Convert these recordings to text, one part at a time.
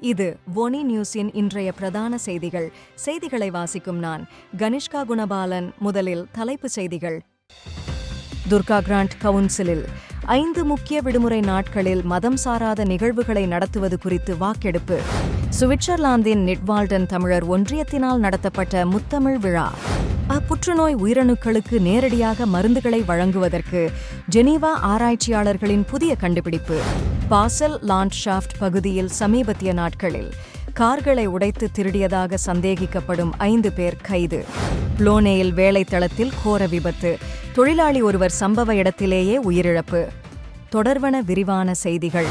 இது ஒனி நியூஸின் இன்றைய பிரதான செய்திகள். செய்திகளை வாசிக்கும் நான் கனிஷ்கா குணபாலன். முதலில் தலைப்புச் செய்திகள். துர்கா கிராண்ட் கவுன்சிலில் ஐந்து முக்கிய விடுமுறை நாட்களில் மதம் சாராத நிகழ்வுகளை நடத்துவது குறித்து வாக்கெடுப்பு. சுவிட்சர்லாந்தின் நிட்வால்டன் தமிழர் ஒன்றியத்தினால் நடத்தப்பட்ட முத்தமிழ் விழா. அப்புற்றுநோய் உயிரணுக்களுக்கு நேரடியாக மருந்துகளை வழங்குவதற்கு ஜெனீவா ஆராய்ச்சியாளர்களின் புதிய கண்டுபிடிப்பு. பாசல் லாண்ட்ஷாஃப்ட் பகுதியில் சமீபத்திய நாட்களில் கார்களை உடைத்து திருடியதாக சந்தேகிக்கப்படும் ஐந்து பேர் கைது. புளோனேயில் வேலைத்தளத்தில் கோர விபத்து. தொழிலாளி ஒருவர் சம்பவ இடத்திலேயே உயிரிழப்பு. தொடர்வன விரிவான செய்திகள்.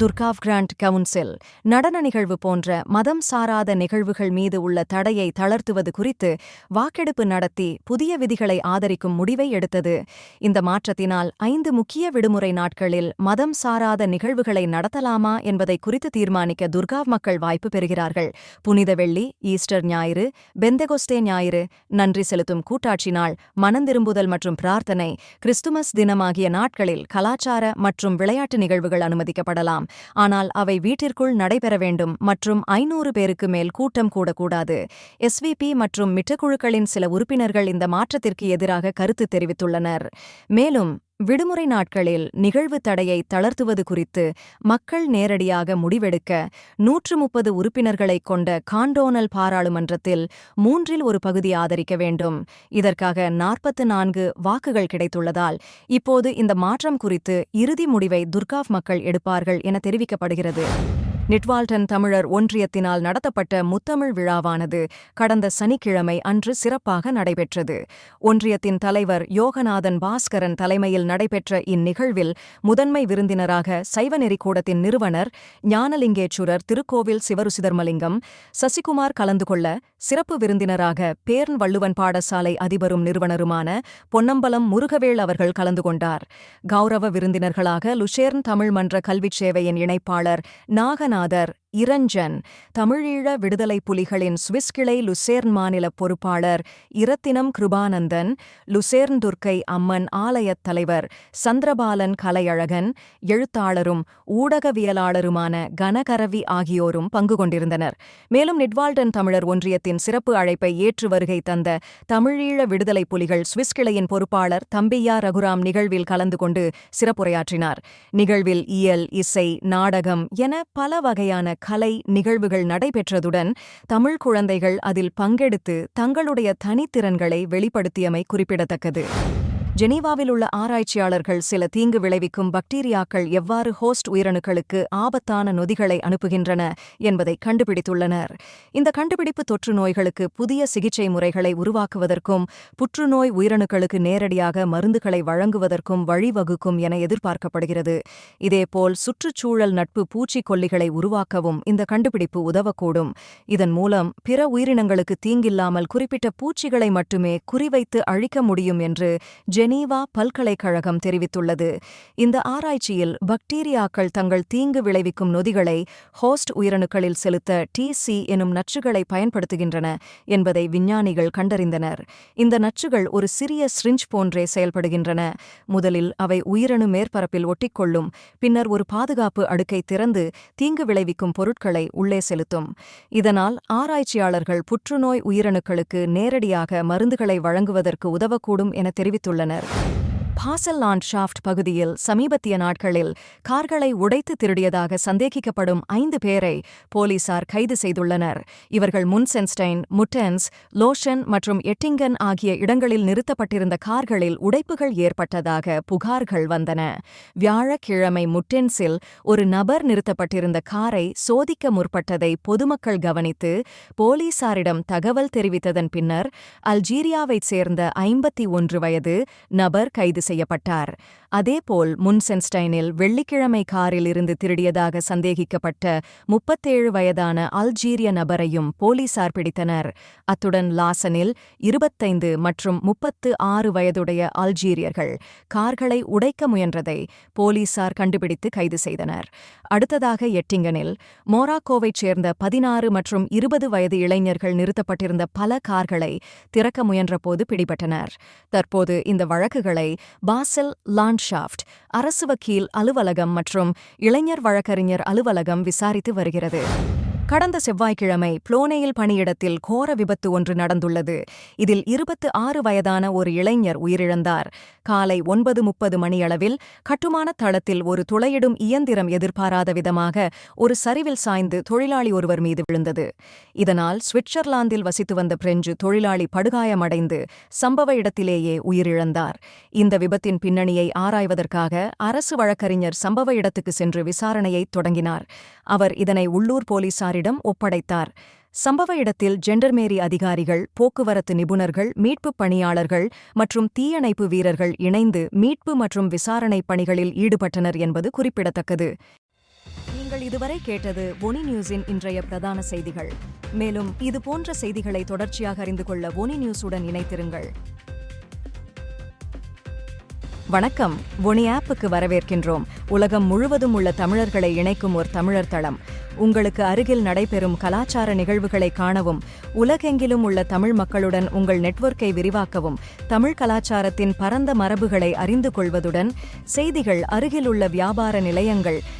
துர்காவ் கிராண்ட் கவுன்சில் நடன நிகழ்வு போன்ற மதம் சாராத நிகழ்வுகள் மீது உள்ள தடையை தளர்த்துவது குறித்து வாக்கெடுப்பு நடத்தி புதிய விதிகளை ஆதரிக்கும் முடிவை எடுத்தது. இந்த மாற்றத்தினால் ஐந்து முக்கிய விடுமுறை நாட்களில் மதம் சாராத நிகழ்வுகளை நடத்தலாமா என்பதை குறித்து தீர்மானிக்க துர்காவ் மக்கள் வாய்ப்பு பெறுகிறார்கள். புனித வெள்ளி ஈஸ்டர் ஞாயிறு பெந்தெகொஸ்டே ஞாயிறு நன்றி செலுத்தும் கூட்டாட்சி நாள் மனந்திரும்புதல் மற்றும் பிரார்த்தனை கிறிஸ்துமஸ் தினமாகிய நாட்களில் கலாச்சார மற்றும் விளையாட்டு நிகழ்வுகள் அனுமதிக்கப்படலாம். ஆனால் அவை வீட்டிற்குள் நடைபெற வேண்டும் மற்றும் ஐநூறு பேருக்கு மேல் கூட்டம் கூடக்கூடாது. எஸ்விபி மற்றும் மிட்டக்குழுக்களின் சில உறுப்பினர்கள் இந்த மாற்றத்திற்கு எதிராக கருத்து தெரிவித்துள்ளனர். மேலும் விடுமுறை நாட்களில் நிகழ்வு தடையை தளர்த்துவது குறித்து மக்கள் நேரடியாக முடிவெடுக்க நூற்று முப்பது உறுப்பினர்களைக் கொண்ட காண்டோனல் பாராளுமன்றத்தில் மூன்றில் ஒரு பகுதி ஆதரிக்க வேண்டும். இதற்காக நாற்பத்து நான்கு வாக்குகள் கிடைத்துள்ளதால் இப்போது இந்த மாற்றம் குறித்து இறுதி முடிவை துர்காவ் மக்கள் எடுப்பார்கள் என தெரிவிக்கப்படுகிறது. நிட்வால்டன் தமிழர் ஒன்றியத்தினால் நடத்தப்பட்ட முத்தமிழ் விழாவானது கடந்த சனிக்கிழமை அன்று சிறப்பாக நடைபெற்றது. ஒன்றியத்தின் தலைவர் யோகநாதன் பாஸ்கரன் தலைமையில் நடைபெற்ற இந்நிகழ்வில் முதன்மை விருந்தினராக சைவநெறிக்கூடத்தின் நிறுவனர் ஞானலிங்கேச்சுரர் திருக்கோவில் சிவருசிதர்மலிங்கம் சசிகுமார் கலந்து கொள்ள சிறப்பு விருந்தினராக பேர்ன் வள்ளுவன் பாடசாலை அதிபரும் நிறுவனருமான பொன்னம்பலம் முருகவேள் அவர்கள் கலந்து கொண்டார். கௌரவ விருந்தினர்களாக லுஷேர்ன் தமிழ் மன்ற கல்விச் சேவையின் இணைப்பாளர் நாகநாத் நாதர் இரஞ்சன் தமிழீழ விடுதலை புலிகளின் சுவிஸ் கிளை லுசேர்ன் மாநில பொறுப்பாளர் இரத்தினம் கிருபானந்தன் லுசேர்ன் துர்க்கை அம்மன் ஆலயத் தலைவர் சந்திரபாலன் கலையழகன் எழுத்தாளரும் ஊடகவியலாளருமான கனகரவி ஆகியோரும் பங்கு கொண்டிருந்தனர். மேலும் நிட்வால்டன் தமிழர் ஒன்றியத்தின் சிறப்பு அழைப்பை ஏற்று வருகை தந்த தமிழீழ விடுதலை புலிகள் சுவிஸ் கிளையின் பொறுப்பாளர் தம்பியா ரகுராம் நிகழ்வில் கலந்து கொண்டு சிறப்புரையாற்றினார். நிகழ்வில் இயல் இசை நாடகம் என பல வகையான கலை நிகழ்வுகள் நடைபெற்றதுடன் தமிழ் குழந்தைகள் அதில் பங்கெடுத்து தங்களுடைய தனித்திறன்களை வெளிப்படுத்தியமை குறிப்பிடத்தக்கது. ஜெனீவாவில் உள்ள ஆராய்ச்சியாளர்கள் சில தீங்கு விளைவிக்கும் பக்டீரியாக்கள் எவ்வாறு ஹோஸ்ட் உயிரணுக்களுக்கு ஆபத்தான நொதிகளை அனுப்புகின்றன என்பதை கண்டுபிடித்துள்ளனர். இந்த கண்டுபிடிப்பு தொற்று நோய்களுக்கு புதிய சிகிச்சை முறைகளை உருவாக்குவதற்கும் புற்றுநோய் உயிரணுக்களுக்கு நேரடியாக மருந்துகளை வழங்குவதற்கும் வழிவகுக்கும் என எதிர்பார்க்கப்படுகிறது. இதேபோல் சுற்றுச்சூழல் நட்பு பூச்சிக்கொல்லிகளை உருவாக்கவும் இந்த கண்டுபிடிப்பு உதவக்கூடும். இதன் மூலம் பிற உயிரினங்களுக்கு தீங்கில்லாமல் குறிப்பிட்ட பூச்சிகளை மட்டுமே குறிவைத்து அழிக்க முடியும் என்று ஜெனீவா பல்கலைக்கழகம் தெரிவித்துள்ளது. இந்த ஆராய்ச்சியில் பக்டீரியாக்கள் தங்கள் தீங்கு விளைவிக்கும் நொதிகளை ஹோஸ்ட் உயிரணுக்களில் செலுத்த டிசி எனும் நச்சுகளை பயன்படுத்துகின்றன என்பதை விஞ்ஞானிகள் கண்டறிந்தனர். இந்த நச்சுகள் ஒரு சிறிய ஸ்ரிஞ்ச் போன்றே செயல்படுகின்றன. முதலில் அவை உயிரணு மேற்பரப்பில் ஒட்டிக்கொள்ளும் பின்னர் ஒரு பாதுகாப்பு அடுக்கை திறந்து தீங்கு விளைவிக்கும் பொருட்களை உள்ளே செலுத்தும். இதனால் ஆராய்ச்சியாளர்கள் புற்றுநோய் உயிரணுக்களுக்கு நேரடியாக மருந்துகளை வழங்குவதற்கு உதவக்கூடும் என தெரிவித்துள்ளனர். தெரிவித்தனர் பாசல் லாண்ட்ஷாஃப்ட் பகுதியில் சமீபத்திய நாட்களில் கார்களை உடைத்து திருடியதாக சந்தேகிக்கப்படும் ஐந்து பேரை போலீசார் கைது செய்துள்ளனர். இவர்கள் முன்சென்ஸ்டைன் முட்டென்ஸ் லோஷன் மற்றும் எட்டிங்கன் ஆகிய இடங்களில் நிறுத்தப்பட்டிருந்த கார்களில் உடைப்புகள் ஏற்பட்டதாக புகார்கள் வந்தன. வியாழக்கிழமை முட்டென்ஸில் ஒரு நபர் நிறுத்தப்பட்டிருந்த காரை சோதிக்க முற்பட்டதை பொதுமக்கள் கவனித்து போலீசாரிடம் தகவல் தெரிவித்ததன் பின்னர் அல்ஜீரியாவைச் சேர்ந்த ஐம்பத்தி ஒன்று வயது நபர் கைது செய்யப்பட்டார். அதேபோல் முன்சென்ஸ்டைனில் வெள்ளிக்கிழமை காரில் இருந்து திருடியதாக சந்தேகிக்கப்பட்ட முப்பத்தேழு வயதான அல்ஜீரிய நபரையும் போலீசார் பிடித்தனர். அத்துடன் லாசனில் இருபத்தைந்து மற்றும் முப்பத்து ஆறு வயதுடைய அல்ஜீரியர்கள் கார்களை உடைக்க முயன்றதை போலீசார் கண்டுபிடித்து கைது செய்தனர். அடுத்ததாக எட்டிங்கனில் மோராக்கோவைச் சேர்ந்த பதினாறு மற்றும் இருபது வயது இளைஞர்கள் நிறுத்தப்பட்டிருந்த பல கார்களை திறக்க முயன்றபோது பிடிபட்டனர். தற்போது இந்த வழக்குகளை பாசல் லாண்ட் லேண்ட்ஷாஃப்ட் அரசு வக்கீல் அலுவலகம் மற்றும் இளைஞர் வழக்கறிஞர் அலுவலகம் விசாரித்து வருகிறது. கடந்த செவ்வாய்க்கிழமை புளோனேயில் பணியிடத்தில் கோர விபத்து ஒன்று நடந்துள்ளது. இதில் இருபத்து ஆறு வயதான ஒரு இளைஞர் உயிரிழந்தார். காலை ஒன்பது முப்பது மணியளவில் கட்டுமான தளத்தில் ஒரு துளையிடும் இயந்திரம் எதிர்பாராத விதமாக ஒரு சரிவில் சாய்ந்து தொழிலாளி ஒருவர் மீது விழுந்தது. இதனால் சுவிட்சர்லாந்தில் வசித்து வந்த பிரெஞ்சு தொழிலாளி படுகாயமடைந்து சம்பவ இடத்திலேயே உயிரிழந்தார். இந்த விபத்தின் பின்னணியை ஆராய்வதற்காக அரசு வழக்கறிஞர் சம்பவ இடத்துக்கு சென்று விசாரணையை தொடங்கினார். அவர் இதனை உள்ளூர் போலீசாரிடம் போலீசாரிடம் ஒப்படைத்தார். சம்பவ இடத்தில் ஜெண்டர்மேரி அதிகாரிகள் போக்குவரத்து நிபுணர்கள் மீட்புப் பணியாளர்கள் மற்றும் தீயணைப்பு வீரர்கள் இணைந்து மீட்பு மற்றும் விசாரணை பணிகளில் ஈடுபட்டனர் என்பது குறிப்பிடத்தக்கது. நீங்கள் இதுவரை கேட்டது ஒனி நியூஸின் இன்றைய பிரதான செய்திகள். மேலும் இது போன்ற செய்திகளை தொடர்ச்சியாக அறிந்து கொள்ள ஒனி நியூஸுடன் இணைத்திருங்கள் வணக்கம். ஒனி ஆப்புக்கு வரவேற்கின்றோம். உலகம் முழுவதும் உள்ள தமிழர்களை இணைக்கும் ஒரு தமிழர் தளம். உங்களுக்கு அருகில் நடைபெறும் கலாச்சார நிகழ்வுகளை காணவும் உலகெங்கிலும் உள்ள தமிழ் மக்களுடன் உங்கள் நெட்வொர்க்கை விரிவாக்கவும் தமிழ் கலாச்சாரத்தின் பரந்த மரபுகளை அறிந்து கொள்வதுடன் செய்திகள் அருகிலுள்ள வியாபார நிலையங்கள்